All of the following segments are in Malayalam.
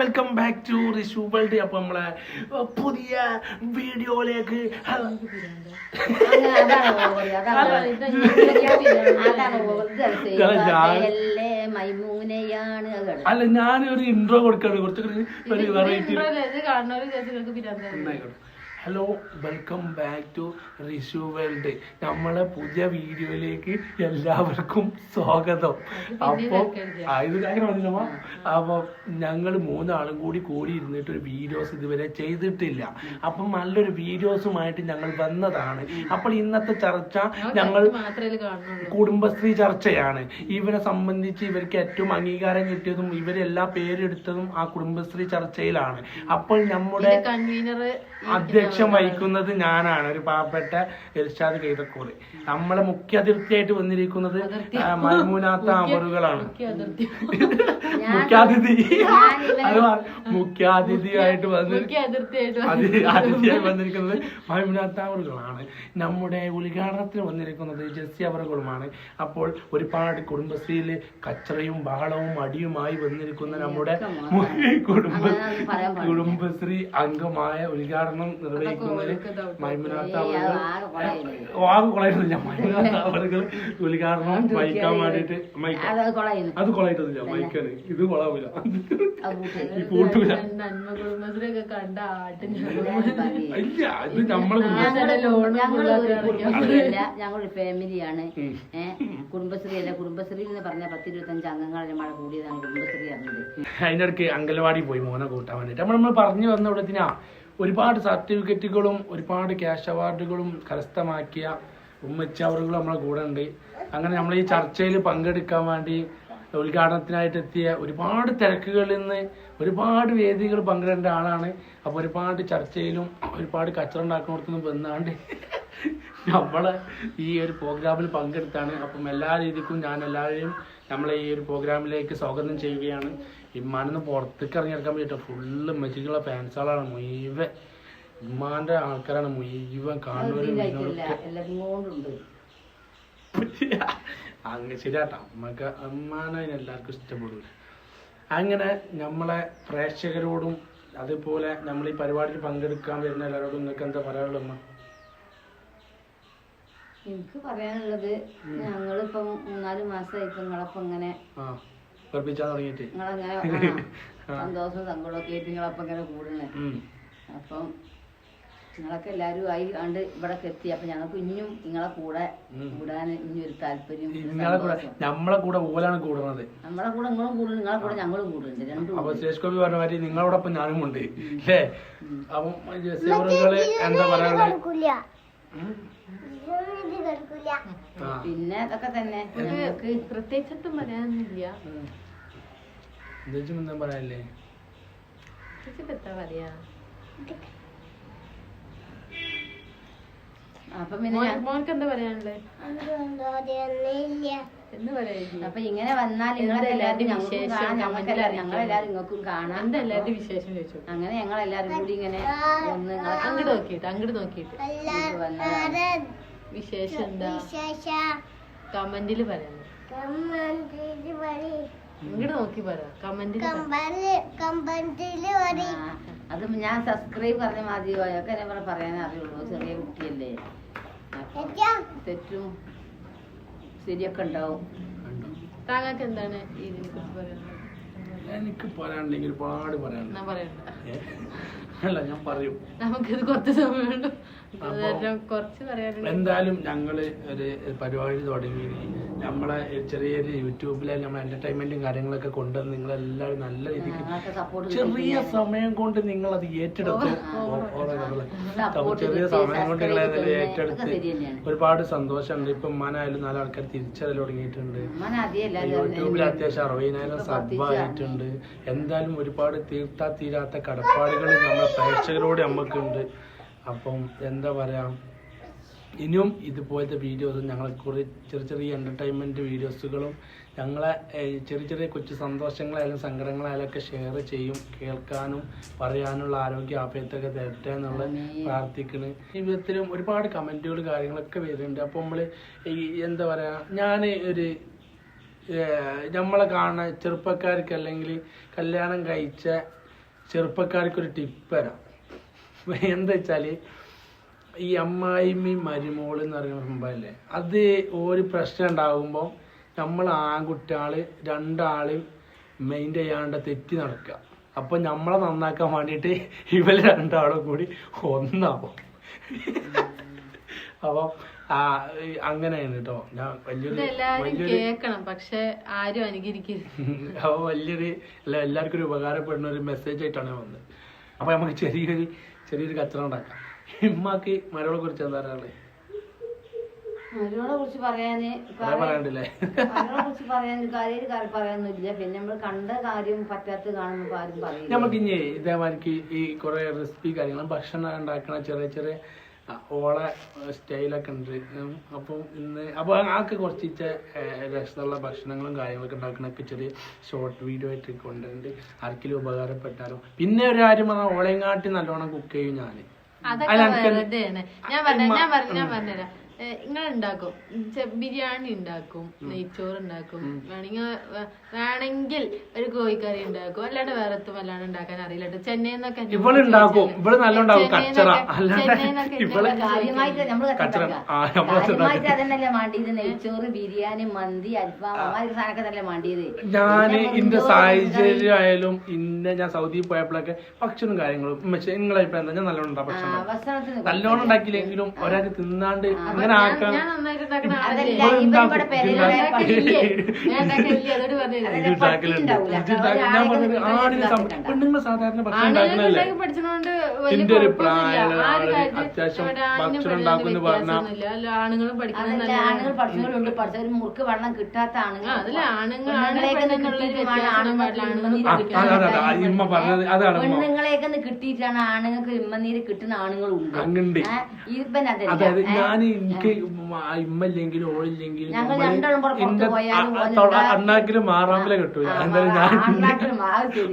Welcome back to Rishu world അപ്പൊ നമ്മളെ പുതിയ വീഡിയോയിലേക്ക്. അല്ല ഞാനൊരു ഇൻട്രോ കൊടുക്കാണ്. കുറച്ചൊക്കെ ഒരു variety hello welcome back to Rishu world നമ്മളെ പുതിയ വീഡിയോയിലേക്ക് എല്ലാവർക്കും സ്വാഗതം. അപ്പോൾ ഇത് അങ്ങനെ പറഞ്ഞില്ലമ്മ അപ്പൊ ഞങ്ങൾ മൂന്നാളും കൂടി കൂടി ഇരുന്നിട്ട് ഒരു വീഡിയോസ് ഇതുവരെ ചെയ്തിട്ടില്ല. അപ്പം നല്ലൊരു വീഡിയോസുമായിട്ട് ഞങ്ങൾ വന്നതാണ്. അപ്പോൾ ഇന്നത്തെ ചർച്ച ഞങ്ങൾ കുടുംബശ്രീ ചർച്ചയാണ്. ഇവരെ സംബന്ധിച്ച് ഇവർക്ക് ഏറ്റവും അംഗീകാരം കിട്ടിയതും ഇവരെല്ലാം പേരെടുത്തതും ആ കുടുംബശ്രീ ചർച്ചയിലാണ്. അപ്പോൾ നമ്മുടെ കൺവീനർ അധ്യക്ഷം വഹിക്കുന്നത് ഞാനാണ്. ഒരു പാവപ്പെട്ട എൽഷാദ് കൈതക്കൂർ നമ്മളെ മുഖ്യ അതിർത്തിയായിട്ട് വന്നിരിക്കുന്നത് മൈമൂനാത്ത അവറുകളാണ് മുഖ്യാതിഥി. മുഖ്യാതിഥിയായിട്ട് വന്ന് അതിഥിയായി വന്നിരിക്കുന്നത് മൈമുനാത്ത അവറുകളാണ് നമ്മുടെ ഉദ്ഘാടനത്തിന് വന്നിരിക്കുന്നത് ജെസ്സി അവറുകളുമാണ് അപ്പോൾ ഒരുപാട് കുടുംബശ്രീയിൽ കച്ചറയും ബഹളവും അടിയുമായി വന്നിരിക്കുന്ന നമ്മുടെ കുടുംബ. കുടുംബശ്രീ അംഗമായ ഉദ്ഘാടനം മൈമുനാത്ത ഏയ് അത് കൊളയിട്ടില്ല കൊളയിട്ടതില്ല ഇത് കൊളാവില്ല. ഈ ഇല്ല ഇത് നമ്മൾ ഞങ്ങളൊരു ഫാമിലിയാണ്. കുടുംബശ്രീ അല്ല കുടുംബശ്രീ എന്ന് പറഞ്ഞ പത്ത് ഇരുപത്തഞ്ച് അംഗങ്ങളെ മഴ കൂടിയതാണ് കുടുംബശ്രീ അറിഞ്ഞത് അടുക്ക് ഇടയ്ക്ക് അംഗൻവാടി പോയി മോനെ കൂട്ടാൻ വേണ്ടിട്ട് നമ്മൾ നമ്മൾ പറഞ്ഞു വന്ന ഇവിടത്തിനാ. ഒരുപാട് സർട്ടിഫിക്കറ്റുകളും ഒരുപാട് ക്യാഷ് അവാർഡുകളും കരസ്ഥമാക്കിയ ഉമ്മച്ചി അവറുകൾ നമ്മളെ കൂടെ ഉണ്ട്. അങ്ങനെ നമ്മൾ ഈ ചർച്ചയിൽ പങ്കെടുക്കാൻ വേണ്ടി ഉദ്ഘാടനത്തിനായിട്ട് എത്തിയ ഒരുപാട് തിരക്കുകളിൽ നിന്ന് ഒരുപാട് വേദികൾ പങ്കെടുക്കേണ്ട ആളാണ്. അപ്പോൾ ഒരുപാട് ചർച്ചയിലും ഒരുപാട് കച്ചറ ഉണ്ടാക്കുന്നിടത്തുനിന്ന് വന്നാണ്ട് നമ്മളെ ഈ ഒരു പ്രോഗ്രാമിൽ പങ്കെടുത്താണ്. അപ്പം എല്ലാ രീതിക്കും ഞാൻ എല്ലാവരെയും നമ്മളെ ഈ ഒരു പ്രോഗ്രാമിലേക്ക് സ്വാഗതം ചെയ്യുകയാണ്. ഇമ്മാനൊന്ന് പുറത്തേക്ക് ഇറങ്ങിയെടുക്കാൻ പറ്റില്ല ഫുള്ള് മജിക്കുള്ള ഫാൻസ് ആളാണ് മുഴുവൻ. ഇമ്മാന്റെ ആൾക്കാരാണ് മുഴുവൻ കാണുന്നവരും ശരിയാട്ടാ. അമ്മയ്ക്ക് അമ്മാനെ എല്ലാവർക്കും ഇഷ്ടപ്പെടില്ല അങ്ങനെ നമ്മളെ പ്രേക്ഷകരോടും അതുപോലെ നമ്മൾ ഈ പരിപാടിയിൽ പങ്കെടുക്കാൻ വരുന്ന എല്ലാവരോടും നിങ്ങൾക്ക് എന്താ പറയാനുള്ളത് അമ്മ എനിക്ക് പറയാനുള്ളത് ഞങ്ങളിപ്പം മൂന്നാൽ മാസമായിപ്പോ നിങ്ങളപ്പം ഇങ്ങനെ ആ പഠിപ്പിച്ചാൽ തുടങ്ങിയിട്ട് സന്തോഷവും സങ്കടമൊക്കെ ആയിട്ട് നിങ്ങളപ്പം ഇങ്ങനെ കൂടണേ അപ്പം നിങ്ങളൊക്കെ എല്ലാരും ആയി കണ്ട് ഇവിടെ എത്തി. അപ്പൊ ഞങ്ങൾക്ക് ഇനിയും നിങ്ങളെ കൂടെ കൂടാൻ ഇനി ഒരു താല്പര്യം നിങ്ങളെ കൂടെ നമ്മളെ കൂടെ ഓലാണ് കൂടുന്നത്. നമ്മളെ കൂടെ നിങ്ങളും കൂടും നിങ്ങളെ കൂടെ ഞങ്ങളും കൂടുന്നുണ്ട്. രണ്ടും അപ്പൊ സുരേഷ് ഗോപി പറഞ്ഞ മാതിരി നിങ്ങളോടൊപ്പം ഞാനും ഉണ്ട്. അല്ലേ? അപ്പം എന്താ? ആ. പിന്നെ അതൊക്കെ തന്നെ. ഞങ്ങൾക്ക് പ്രത്യേകിച്ചിട്ടും പറയാനൊന്നുമില്ല. എന്താ എന്താ എന്താ പറയാ? അപ്പൊ പിന്നെ ഞാൻ- മോനക്ക് എന്താ പറയാനുള്ളത് എന്ന് പറയാ അപ്പൊ ഇങ്ങനെ വന്നാൽ നിങ്ങളെ എല്ലാവരും ഞങ്ങൾക്കും വിശേഷം? കാണാം കമന്റിൽ ഞങ്ങളെല്ലാവരും നിങ്ങൾക്കും കാണാം. എന്താ എല്ലാവരുടെ വിശേഷം ചോദിച്ചു അങ്ങനെ ഞങ്ങൾ എല്ലാവരും കൂടി ഇങ്ങനെ ഒന്ന് അങ്ങോട്ട് നോക്കിയിട്ട് അങ്ങോട്ട് നോക്കിയിട്ട്. വിശേഷം എന്താ? കമന്റിൽ പറയാം. ഇങ്ങോട്ട് നോക്കി പറ. കമന്റിൽ ആ, അത് ഞാൻ സബ്സ്ക്രൈബ് പറഞ്ഞ മതി ഒക്കെ എന്നെ ഇവിടെ പറയാനേ അറിയുള്ളൂ. ചെറിയ കുട്ടിയല്ലേ. തെറ്റും ശരിയൊക്കെ ഉണ്ടാവും. കണ്ടോ? താങ്കൾക്ക് എന്താണ് ഇതിനെ കുറിച്ച് പറയാനുള്ളത്? എനിക്ക് പറയാനുണ്ടെങ്കിൽ ഒരുപാട് പറയാനുണ്ട്. അല്ല ഞാൻ പറയും. നമുക്കിത് കുറച്ച് സമയമുണ്ട് എന്തായാലും ഞങ്ങൾ ഒരു പരിപാടി തുടങ്ങി നമ്മളെ ചെറിയൊരു യൂട്യൂബിലെ നമ്മൾ എന്റർടൈൻമെന്റും കാര്യങ്ങളൊക്കെ കൊണ്ടുവന്ന് നിങ്ങളെല്ലാവരും നല്ല രീതിക്ക് ചെറിയ സമയം കൊണ്ട് നിങ്ങൾ അത് ഏറ്റെടുത്തു ചെറിയ സമയം കൊണ്ട് നിങ്ങൾ അതിൽ ഏറ്റെടുത്ത്. ഒരുപാട് സന്തോഷമുണ്ട് ഇപ്പൊ ഉമ്മാനായാലും നാല് ആൾക്കാർ തിരിച്ചതിൽ തുടങ്ങിയിട്ടുണ്ട് യൂട്യൂബിൽ അത്യാവശ്യം അറുപതിനായിരം സബ് ആയിട്ടുണ്ട് എന്തായാലും ഒരുപാട് തീർത്താ തീരാത്ത കടപ്പാടുകൾ നമ്മളെ പ്രേക്ഷകരോട് നമുക്കുണ്ട് അപ്പം എന്താ പറയാ? ഇനിയും ഇതുപോലത്തെ വീഡിയോസും ഞങ്ങളെ കുറെ ചെറിയ ചെറിയ എന്റർടൈൻമെന്റ് വീഡിയോസുകളും ഞങ്ങളെ ചെറിയ ചെറിയ കൊച്ചു സന്തോഷങ്ങളായാലും സങ്കടങ്ങളായാലും ഒക്കെ ഷെയർ ചെയ്യും കേൾക്കാനും പറയാനുള്ള ആരോഗ്യ ആഭ്യത്തൊക്കെ തരട്ടെ എന്നുള്ള പ്രാർത്ഥിക്കണ്. ജീവിതത്തിലും ഒരുപാട് കമന്റുകൾ കാര്യങ്ങളൊക്കെ വരുന്നുണ്ട്. അപ്പോൾ നമ്മൾ ഈ എന്താ പറയുക ഞാൻ ഒരു നമ്മളെ കാണുന്ന ചെറുപ്പക്കാർക്ക് അല്ലെങ്കിൽ കല്യാണം കഴിച്ച ചെറുപ്പക്കാർക്കൊരു ടിപ്പ് തരാം. എന്താ വെച്ചാൽ ഈ അമ്മായിമ്മി മരുമോൾ എന്ന് പറയുന്ന സംഭവമല്ലേ അത് ഒരു പ്രശ്നം ഉണ്ടാകുമ്പോൾ നമ്മൾ ആൺകുട്ടികൾ രണ്ടാളും മെയിന്റെ ചെയ്യാണ്ട് തെറ്റി നടക്കുക. അപ്പൊ നമ്മളെ നന്നാക്കാൻ വേണ്ടിയിട്ട് ഇവർ രണ്ടാളും കൂടി ഒന്നാവും. അപ്പൊ ആ അങ്ങനെയാണ് കേട്ടോ. ഞാൻ വലിയൊരു കേൾക്കണം പക്ഷെ ആരും അനുകരിക്കരുത്. അപ്പൊ വലിയൊരു എല്ലാവർക്കും ഒരു ഉപകാരപ്പെടുന്ന ഒരു മെസ്സേജ് ആയിട്ടാണ് ഞാൻ വന്നത്. അപ്പൊ നമുക്ക് ചെറിയൊരു ചെറിയൊരു കച്ചറ ഉണ്ടാക്കാം. ഇമ്മാക്ക് മരോളെ കുറിച്ച് എന്താ പറയാനുള്ളത് മരവളെ കുറിച്ച് പറയാന് പറയാണ്ടില്ലേ മരുമോളെ കുറിച്ച് പറയാൻ കാര്യമായിട്ട് കാര്യം പറയാനൊന്നുമില്ല. പിന്നെ നമ്മൾ കണ്ട കാര്യം പറ്റാത്ത കാണുമ്പോൾ ആരും പറയില്ല. നമുക്ക് ഇനി ഇതേമാതിരിക്ക് ഈ കൊറേ റെസിപ്പി കാര്യങ്ങളും ഭക്ഷണം ഉണ്ടാക്കണ ചെറിയ ചെറിയ ഓളെ സ്റ്റൈലൊക്കെ ഉണ്ട്. അപ്പം ഇന്ന് അപ്പോൾ ആൾക്ക് കുറച്ച് രസമുള്ള ഭക്ഷണങ്ങളും കാര്യങ്ങളൊക്കെ ഉണ്ടാക്കണൊക്കെ ചെറിയ ഷോർട്ട് വീഡിയോ ആയിട്ട് കൊണ്ടുണ്ട് ആർക്കെങ്കിലും ഉപകാരപ്പെട്ടാലോ. പിന്നെ ഒരു കാര്യം പറഞ്ഞാൽ ഓളെയും കാട്ടി നല്ലോണം കുക്ക് ചെയ്യും ഞാൻ ഞാൻ പറഞ്ഞ ഞാൻ പറഞ്ഞ ഞാൻ പറഞ്ഞുതരാം. നിങ്ങൾ ഉണ്ടാക്കും ചെ- ബിരിയാണി ഉണ്ടാക്കും നെയ്ച്ചോറ് ഉണ്ടാക്കും വേണമെങ്കിൽ വേണമെങ്കിൽ ഒരു കോഴിക്കറി ഉണ്ടാക്കും. അല്ലാണ്ട് വേറെ വല്ലാണ്ട് അല്ലാണ്ട് ഉണ്ടാക്കാൻ അറിയില്ല ചെന്നൈ ഇവൾ ഉണ്ടാക്കും. ഇവൾ നല്ല ഉണ്ടാക്കും. കച്ചറ. അല്ലാണ്ട് മാണ്ടിയത്? നെയ്ച്ചോറ് ബിരിയാണി മന്തി അൽഫാം സാധനമൊക്കെ തന്നെ മാണ്ടിയത്? ഞാൻ ഇന്റെ സാഹചര്യം ആയാലും ഇന്ന ഞാൻ സൗദി പോയപ്പോഴൊക്കെ ഭക്ഷണം കാര്യങ്ങളും നിങ്ങളെ അഭിപ്രായം ഞാൻ നല്ലോണം ഉണ്ടാവും ഭക്ഷണം ഭക്ഷണത്തിന് നല്ലോണം ഉണ്ടാക്കിയില്ലെങ്കിലും ഒരാൾക്ക് തിന്നാണ്ട് അങ്ങനെ. പെണ്ണുങ്ങൾ സാധാരണ ഭക്ഷണം ആണുങ്ങൾക്ക് പഠിച്ചതുകൊണ്ട് വലിയ എന്റെ ഒരു പ്രായം അത്യാവശ്യം ഭക്ഷണം പെണ്ണിനും പറഞ്ഞാൽ മുറുക്ക് വെള്ളം കിട്ടാത്ത പെണ്ണുങ്ങളെയൊക്കെ കിട്ടിയിട്ടാണ് ആണുങ്ങൾക്ക് ഇമ്മനീര് കിട്ടുന്ന ആണുങ്ങളുണ്ട്. അതായത് ഞാൻ എനിക്ക് ഇമ്മല്ലെങ്കിലും ഓളില്ലെങ്കിലും ഞങ്ങൾ നമ്മൾ രണ്ടാളും പുറത്ത് എന്റെ പോയാലും അ- ഓന് തൊള്ള ഉണ്ടാക്കി- കിട്ടൂല. എന്തായാലും ഞാൻ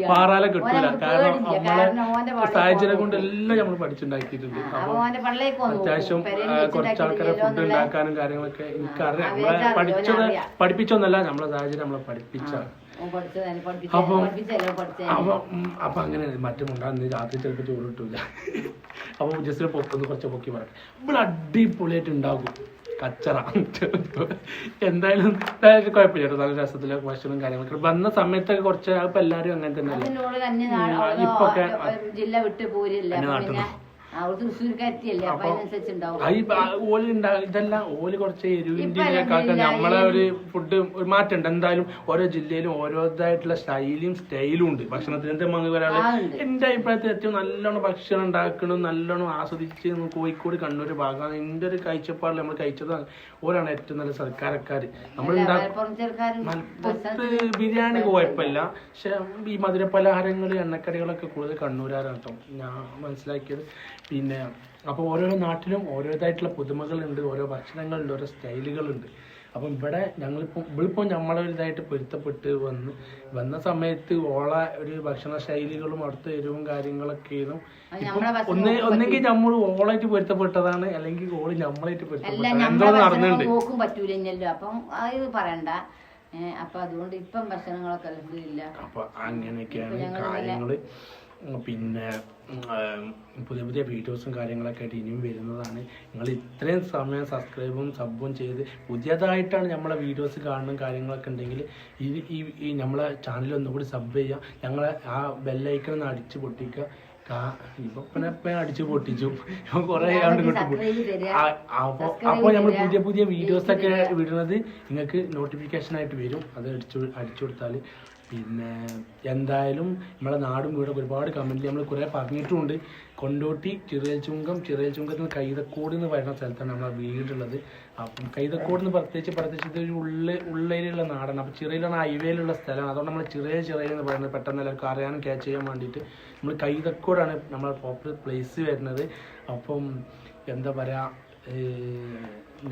മാറാല കിട്ടൂല. കാരണം. നമ്മളെ സാഹചര്യം കൊണ്ട് എല്ലാം നമ്മൾ പഠിച്ചുണ്ടാക്കിയിട്ടുണ്ട്. അത്യാവശ്യം കുറച്ച് ആൾക്കാരെ ഫുഡ് ഉണ്ടാക്കാനും കാര്യങ്ങളൊക്കെ എനിക്കറിയാം. നമ്മളെ പഠിച്ചത് പഠിപ്പിച്ചൊന്നല്ല നമ്മളെ സാഹചര്യം നമ്മളെ പഠിപ്പിച്ച ഓൻ പഠിച്ചതാണ് പഠിപ്പിച്ച അപ്പം- അപ്പൊ അങ്ങനെ മറ്റു മുണ്ടാന്ന് രാത്രി ചിലപ്പോൾ ചോറ് കിട്ടൂല. അപ്പൊ ജസ്റ്റ് പൊക്കൊന്ന് കുറച്ച് പൊക്കി പറയട്ടെ ഇവിടെ അടിപൊളിയായിട്ട് ഉണ്ടാകും കച്ചറ. എന്തായാലും എന്തായാലും കുഴപ്പമില്ല കേട്ടോ. നല്ല രസത്തിലെ ഭക്ഷണം കാര്യങ്ങളൊക്കെ. വന്ന സമയത്തൊക്കെ കുറച്ച് ഇപ്പൊ എല്ലാരും അങ്ങനെ തന്നെ ഇപ്പൊക്കെ ജില്ല വിട്ട് പോരില്ല അപ്പൊ ബ- ഓൽ ഉണ്ടാ ഇതെല്ലാം ഓൽ കുറച്ച് എരിവിന്റെ നമ്മളെ ഒരു ഫുഡ് ഒരു മാറ്റമുണ്ട്. എന്തായാലും ഓരോ ജില്ലയിലും ഓരോതായിട്ടുള്ള ശൈലിയും സ്റ്റൈലും ഉണ്ട്. ഭക്ഷണത്തിന്റെ മങ്ങി ഒരാൾ എന്റെ അഭിപ്രായത്തിൽ ഏറ്റവും നല്ലോണം ഭക്ഷണം ഉണ്ടാക്കണം നല്ലോണം ആസ്വദിച്ച് കോഴിക്കോട് കണ്ണൂർ ഭാഗമാണ്. എന്റെ ഒരു കാഴ്ചപ്പാടിൽ നമ്മൾ കഴിച്ചതാണ് ഓരാണ് ഏറ്റവും നല്ല സർക്കാരക്കാര്. നമ്മൾ മലപ്പുറത്ത് ബിരിയാണി കുഴപ്പമില്ല. പക്ഷെ ഈ മധുര പലഹാരങ്ങൾ എണ്ണക്കടികളൊക്കെ കൂടുതൽ കണ്ണൂരാണ് കേട്ടോ. ഞാൻ മനസ്സിലാക്കിയത്. പിന്നെ അപ്പോൾ ഓരോരോ നാട്ടിലും ഓരോതായിട്ടുള്ള പുതുമകളുണ്ട് ഓരോ ഭക്ഷണങ്ങളുണ്ട് ഓരോ സ്റ്റൈലുകളുണ്ട്. അപ്പം ഇവിടെ ഞങ്ങളിപ്പോൾ ഇവളിപ്പോൾ നമ്മളെ ഒരു ഇതായിട്ട് പൊരുത്തപ്പെട്ട് വന്ന് വന്ന സമയത്ത് ഓള ഒരു ഭക്ഷണ ശൈലികളും അടുത്ത എരിവും കാര്യങ്ങളൊക്കെ ആയിരുന്നു ഇപ്പം ഒന്ന് ഒന്നെങ്കിൽ നമ്മൾ ഓളായിട്ട് പൊരുത്തപ്പെട്ടതാണ് അല്ലെങ്കിൽ ഓൾ നമ്മളായിട്ട് അല്ല പൊരുത്തപ്പെട്ടതാണ്. എന്തോ പറ്റൂലല്ലോ അപ്പം അത് പറയണ്ട. അപ്പൊ അതുകൊണ്ട് ഇപ്പം ഭക്ഷണങ്ങളൊക്കെ ഇല്ല അപ്പൊ അങ്ങനെയൊക്കെയാണ് കാര്യങ്ങൾ. പിന്നെ പുതിയ പുതിയ വീഡിയോസും കാര്യങ്ങളൊക്കെ ആയിട്ട് ഇനിയും വരുന്നതാണ്. നിങ്ങൾ ഇത്രയും സമയം സബ്സ്ക്രൈബും സബ്ബും ചെയ്ത് പുതിയതായിട്ടാണ് നമ്മളെ വീഡിയോസ് കാണുന്ന കാര്യങ്ങളൊക്കെ ഉണ്ടെങ്കിൽ ഈ ഈ നമ്മളെ ചാനൽ ഒന്നുകൂടി സബ് ചെയ്യുക. ഞങ്ങളെ ആ ബെല്ലൈക്കൺ ഒന്ന് അടിച്ച് പൊട്ടിക്കുക. ഇപ്പൊ പിന്നെ ഇപ്പൊ അടിച്ച് പൊട്ടിച്ചു. കുറെ ആണ്ട് അപ്പോൾ അപ്പോൾ നമ്മൾ പുതിയ പുതിയ വീഡിയോസ് ഒക്കെ Like വിടുന്നത് നിങ്ങൾക്ക് നോട്ടിഫിക്കേഷൻ ആയിട്ട് വരും. അത് അടിച്ചു അടിച്ചു കൊടുത്താൽ പിന്നെ എന്തായാലും നമ്മളെ നാടും വീടൊക്കെ ഒരുപാട് കമന്റിൽ നമ്മൾ കുറേ പറഞ്ഞിട്ടുമുണ്ട് കൊണ്ടോട്ടി ചിറയൽ ചുങ്കം ചിറയൽ ചുങ്കത്തിൽ നിന്ന് കൈതക്കോട് എന്ന് പറയുന്ന സ്ഥലത്താണ് നമ്മളെ വീടുള്ളത്. അപ്പം കൈതക്കോട് എന്ന് പ്രത്യേകിച്ച് പ്രത്യേകിച്ച് ഇതൊരു ഉള്ള ഉള്ളേരിയുള്ള നാടാണ്. അപ്പോൾ ചിറയിലാണ് ഹൈവേയിലുള്ള സ്ഥലമാണ്. അതുകൊണ്ട് നമ്മൾ ചിറയ ചിറയ എന്ന് പറയുന്നത് പെട്ടെന്ന് എല്ലാവർക്കും അറിയാനും ക്യാച്ച് ചെയ്യാൻ വേണ്ടിയിട്ട് നമ്മൾ കൈതക്കോടാണ് നമ്മളെ പോപ്പുലർ പ്ലേസ് വരുന്നത്. അപ്പം എന്താ പറയുക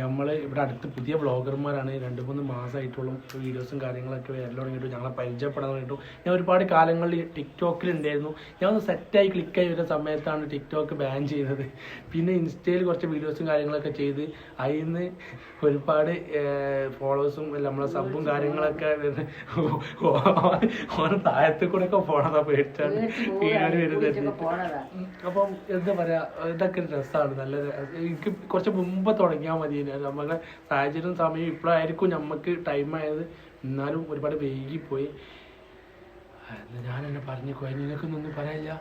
നമ്മൾ ഇവിടെ അടുത്ത് പുതിയ വ്ളോഗർമാരാണ്. രണ്ട് മൂന്ന് മാസമായിട്ടുള്ള വീഡിയോസും കാര്യങ്ങളൊക്കെ വരൽ തുടങ്ങിയിട്ടും. ഞങ്ങളെ പരിചയപ്പെടാൻ തുടങ്ങിയിട്ടു. ഞാൻ ഒരുപാട് കാലങ്ങളിൽ ടിക്ടോക്കിൽ ഉണ്ടായിരുന്നു ഞാൻ ഒന്ന് സെറ്റായി ക്ലിക്കായി വരുന്ന സമയത്താണ് ടിക്ടോക്ക് ബാൻ ചെയ്തത്. പിന്നെ ഇൻസ്റ്റയിൽ കുറച്ച് വീഡിയോസും കാര്യങ്ങളൊക്കെ ചെയ്ത് അതിൽ നിന്ന് ഒരുപാട് ഫോളോവേഴ്സും നമ്മളെ സബും കാര്യങ്ങളൊക്കെ ഓരോ താഴത്തിൽ കൂടെ ഒക്കെ പോണതാ പേടിച്ചാണ് വീഡിയോ വരുന്നത് അപ്പം എന്താ പറയാ ഇതൊക്കെ ഒരു രസമാണ് നല്ല എനിക്ക് കുറച്ച് മുമ്പ് തുടങ്ങിയാൽ മതി. നമ്മളെ സാഹചര്യം സമയം ഇപ്പോഴായിരിക്കും നമുക്ക് ടൈം ആയത്. എന്നാലും ഒരുപാട് വൈകിപ്പോയി. പോയി ഞാൻ എന്നെ പറഞ്ഞു പോയി നിനക്കൊന്നും ഒന്നും പറയാനില്ല.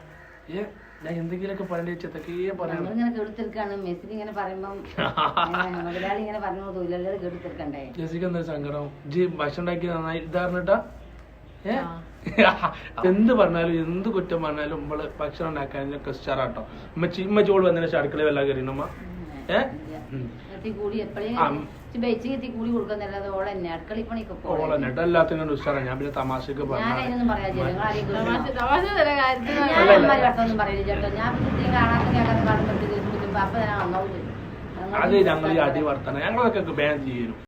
ഏ ഞാൻ എന്തെങ്കിലുമൊക്കെ പറയേണ്ടി പറയണം പറഞ്ഞു തൊഴിലാളികൾ കെടുത്തിരിക്കണ്ടേ ജെസിക്ക് എന്താ സങ്കടം? ജി ഭക്ഷണം ഉണ്ടാക്കി നന്നായി ഇതാറിഞ്ഞിട്ടാ ഏ? എന്ത് പറഞ്ഞാലും എന്ത് കുറ്റം പറഞ്ഞാലും നമ്മൾ ഭക്ഷണം ഉണ്ടാക്കാൻ ഉഷാറാട്ടോ. ഉമ്മച്ചി ഉമ്മച്ചോൾ വന്നതിന് ശേഷം അടുക്കളയിൽ വല്ല കയറിയമ്മ എല്ലാത്തിനും ഞാൻ പിന്നെ തമാശക്ക് അത് ഞങ്ങൾ ഈ അടി വർത്തന ഞങ്ങളൊക്കെ ബാൻ ചെയ്യും